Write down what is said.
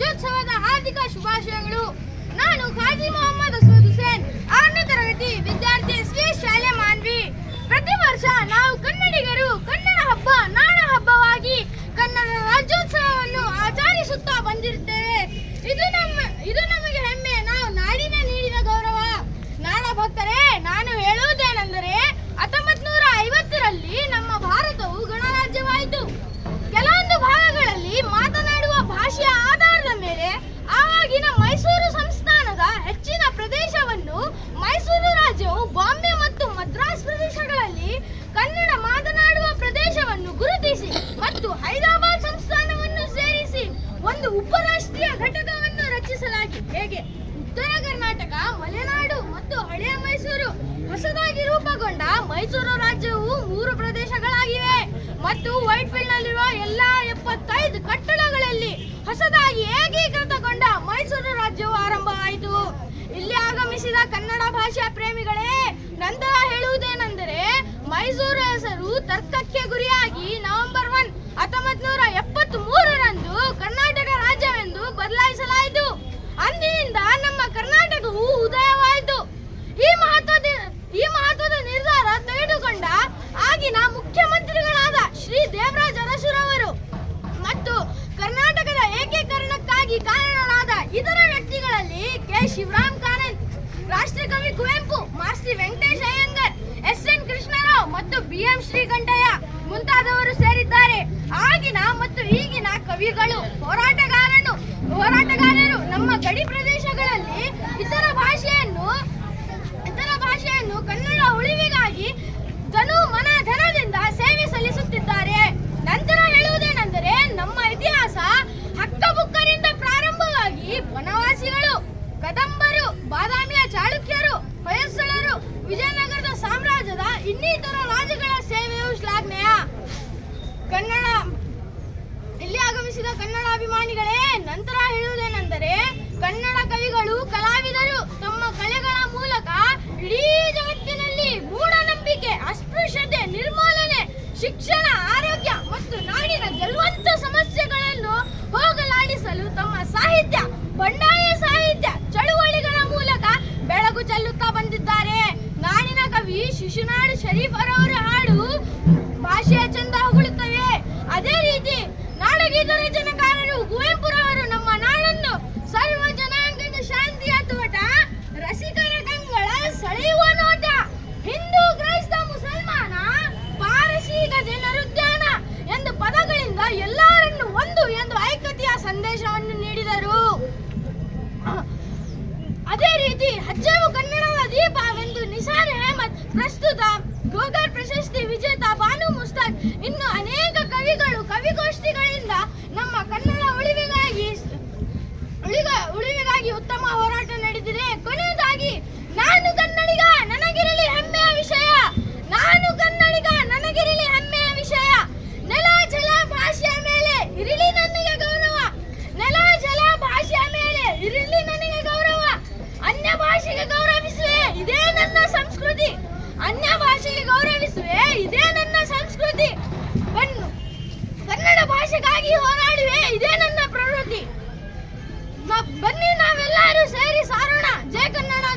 ರಾಜ್ಯೋತ್ಸವದ ಹಾರ್ದಿಕ ಶುಭಾಶಯಗಳು. ನಾನು ಖಾಜಿ ಮೊಹಮ್ಮದ್ ಅಸೂದ್ ಹುಸೇನ್, ಆರನೇ ತರಗತಿ ವಿದ್ಯಾರ್ಥಿ ಶ್ರೀ ಶಾಲೆ ಮಾನ್ವಿ. ಪ್ರತಿ ವರ್ಷ ನಾವು ಕನ್ನಡಿಗರು ಕನ್ನಡ ಹಬ್ಬ ನಾಡ ಹಬ್ಬವಾಗಿ ಕನ್ನಡ ರಾಜ್ಯೋತ್ಸವವನ್ನು ಆಚರಿಸುತ್ತಾ ಬಂದಿರುತ್ತೇವೆ ಇದು ನಮ್ಮ ಇದು ನಮಗೆ ಹೆಮ್ಮೆ ನಾವು ನಾಡಿನ ನೀಡಿದ ಗೌರವ ನಾಡ ಭಕ್ತರೇ ನಾನು ಹೇಳುವುದೇನೆಂದರೆ ಹತ್ತೊಂಬತ್ ನೂರ ಐವತ್ತರಲ್ಲಿ ನಮ್ಮ ಭಾರತವು ಗಣರಾಜ್ಯವಾಯಿತು ಕೆಲವೊಂದು ಭಾಗಗಳಲ್ಲಿ ಮಾತನಾಡುವ ಭಾಷೆಯ ಆಧಾರದ ಮೇಲೆ ಆವಾಗಿನ ಮೈಸೂರು ಸಂಸ್ಥಾನದ ಹೆಚ್ಚಿನ ಪ್ರದೇಶವನ್ನು ಮೈಸೂರು ರಾಜ್ಯವು ಬಾಂಬೆ ಮತ್ತು ಮದ್ರಾಸ್ ಪ್ರದೇಶಗಳಲ್ಲಿ ಕನ್ನಡ ಮಾತನಾಡುವ ಪ್ರದೇಶವನ್ನು ಗುರುತಿಸಿ ಮತ್ತು ಹೈದರಾಬಾದ್ ಸಂಸ್ಥಾನವನ್ನು ಸೇರಿಸಿ ಒಂದು ಉಪರಾಷ್ಟ್ರೀಯ ಘಟಕವನ್ನು ರಚಿಸಲಾಗಿದೆ ಹೇಗೆ ಉತ್ತರ ಕರ್ನಾಟಕ ಮಲೆನಾಡು ಮತ್ತು ಹಳೆಯ ಮೈಸೂರು ಹೊಸದಾಗಿ ರೂಪುಗೊಂಡ ಮೈಸೂರು ರಾಜ್ಯವು ಮೂರು ಪ್ರದೇಶಗಳಾಗಿವೆ ಮತ್ತು ವೈಟ್ಫೀಲ್ಡ್ನಲ್ಲಿರುವ ಎಲ್ಲಾ ಎಪ್ಪತ್ತೈದು ಕಟ್ಟಡಗಳಲ್ಲಿ ಹೊಸದಾಗಿ ಏಕೀಕೃತಗೊಂಡ ಮೈಸೂರು ರಾಜ್ಯವು ಆರಂಭವಾಯಿತು ಇಲ್ಲಿ ಆಗಮಿಸಿದ ಕನ್ನಡ ಭಾಷಾ ಪ್ರೇಮಿಗಳೇ, ನಂತರ ಹೇಳುವುದೇನೆಂದರೆ, ಮೈಸೂರು ಹೆಸರು ತರ್ಕಕ್ಕೆ ಗುರಿಯಾಗಿ ನವೆಂಬರ್ ಒನ್ ಹತ್ತೊಂಬತ್ ನೂರ ಎಪ್ಪತ್ತ್ ಕರ್ನಾಟಕ ರಾಜ್ಯವೆಂದು ಬದಲಾಯಿಸಲಾಯಿತು. ಅಂದಿನಿಂದ ನಮ್ಮ ಕರ್ನಾಟಕವು ಉದಯವಾಯಿತು. ಈ ಮಹತ್ವದ ಈ ಮಹತ್ವದ ನಿರ್ಧಾರ ತೆಗೆದುಕೊಂಡ ಆಗಿನ ಮುಖ್ಯಮಂತ್ರಿಗಳಾದ ಶ್ರೀ ದೇವರಾಜ ಅರಸುರವರು ಮತ್ತು ಕರ್ನಾಟಕದ ಏಕೀಕರಣಕ್ಕಾಗಿ ಕಾರಣರಾದ ಇತರ ವ್ಯಕ್ತಿಗಳಲ್ಲಿ ಕೆ. ಶಿವರಾಮ್ ಕಾರಂತ್ ರಾಷ್ಟ್ರಕವಿ ಕುವೆಂಪು ಮಾಸ್ತಿ ವೆಂಕಟೇಶ್ ಅಯ್ಯಂಗರ್, ಎಸ್. ಎನ್. ಕೃಷ್ಣರಾವ್ ಮತ್ತು ಬಿ. ಎಂ. ಶ್ರೀಕಂಠಯ್ಯ ಮುಂತಾದವರು ಸೇರಿದ್ದಾರೆ. ಆಗಿನ ಮತ್ತು ಈಗಿನ ಕವಿಗಳು ಹೋರಾಟಗಾರನು ವಿಜಯನಗರದ ಸಾಮ್ರಾಜ್ಯದ ಇನ್ನಿತರ ರಾಜ್ಯಗಳ ಸೇವೆಯು ಶ್ಲಾಘನೀಯ. ಕನ್ನಡ, ಇಲ್ಲಿ ಆಗಮಿಸಿದ ಕನ್ನಡ ಅಭಿಮಾನಿಗಳೇ, ನಂತರ ಹೇಳುವುದೇನೆಂದರೆ, ಕನ್ನಡ ಕವಿಗಳು, ಕಲಾವಿದರು ತಮ್ಮ ಕಲೆಗಳ ಮೂಲಕ ಇಡೀ ಜಗತ್ತಿನಲ್ಲಿ ಮೂಢನಂಬಿಕೆ, ಅಸ್ಪೃಶ್ಯತೆ, ನಿರ್ಮೂಲನೆ, ಶಿಕ್ಷಣ, ಆರೋಗ್ಯ ಮತ್ತು ನಾಡಿನ ಗೆಲುವಂತ ಸಮಸ್ಯೆಗಳನ್ನು ಹೋಗಲಾಡಿಸಲು ತಮ್ಮ ಸಾಹಿತ್ಯ, ಬಂಡಾಯ ಸಾಹಿತ್ಯ ಚಳುವಳಿಗಳ ಮೂಲಕ ಬೆಳಕು ಚೆಲ್ಲುತ್ತಾ ಬಂದಿದ್ದಾರೆ. ನಾಡಿನ ಕವಿ ಶಿಶುನಾಡು ಶರೀಫರವರ ಹಾಡು ಭಾಷೆಯ ಚಂದ ಹೊಗಳುತ್ತವೆ. ಅದೇ ರೀತಿ ನಾಡಗೀತ ರಚನೆಕಾರರು ಕುವೆಂಪುರವರು ಕವಿಗಳು ಕವಿಗೋಷ್ಠಿಗಳಿಂದ ನಮ್ಮ ಕನ್ನಡ ಉಳಿವಿಗಾಗಿ ಉಳಿವಿಗಾಗಿ ಉತ್ತಮ ಹೋರಾಟ ನಡೆದಿದೆ. ಕೊನೆಯದಾಗಿ, ನಾನು ಕನ್ನಡಿಗ, ನನಗಿರಲಿ ಹೆಮ್ಮೆಯ ವಿಷಯ. ನಾನು ಕನ್ನಡಿಗ, ನನಗಿರಲಿ ಹೆಮ್ಮೆಯ ವಿಷಯ. ನೆಲ, ಜಲ, ಭಾಷೆಯ ಮೇಲೆ ಇರಲಿ ನನಗೆ ಗೌರವ. ನೆಲ, ಜಲ, ಭಾಷೆಯ ಮೇಲೆ ಇರಲಿ ನನಗೆ ಗೌರವ. ಅನ್ಯ ಭಾಷೆಗೆ ಗೌರವಿಸುವೆ, ಇದೇ ನನ್ನ ಸಂಸ್ಕೃತಿ. ಅನ್ಯ ಭಾಷೆಗೆ ಗೌರವಿಸುವೆ, ಇದೇ ನನ್ನ ಸಂಸ್ಕೃತಿ ಬನ್ನು ಕನ್ನಡ ಭಾಷೆಗಾಗಿ ಹೋರಾಡುವೆ ಇದೇ ನನ್ನ ಪ್ರವೃತ್ತಿ ಮ- ಬನ್ನಿ ನಾವೆಲ್ಲರೂ ಸೇರಿ ಸಾರೋಣ. ಜೈ ಕನ್ನಡ. ಜೈ ಕನ್ನಡ ಜೈ ಕನ್ನಡ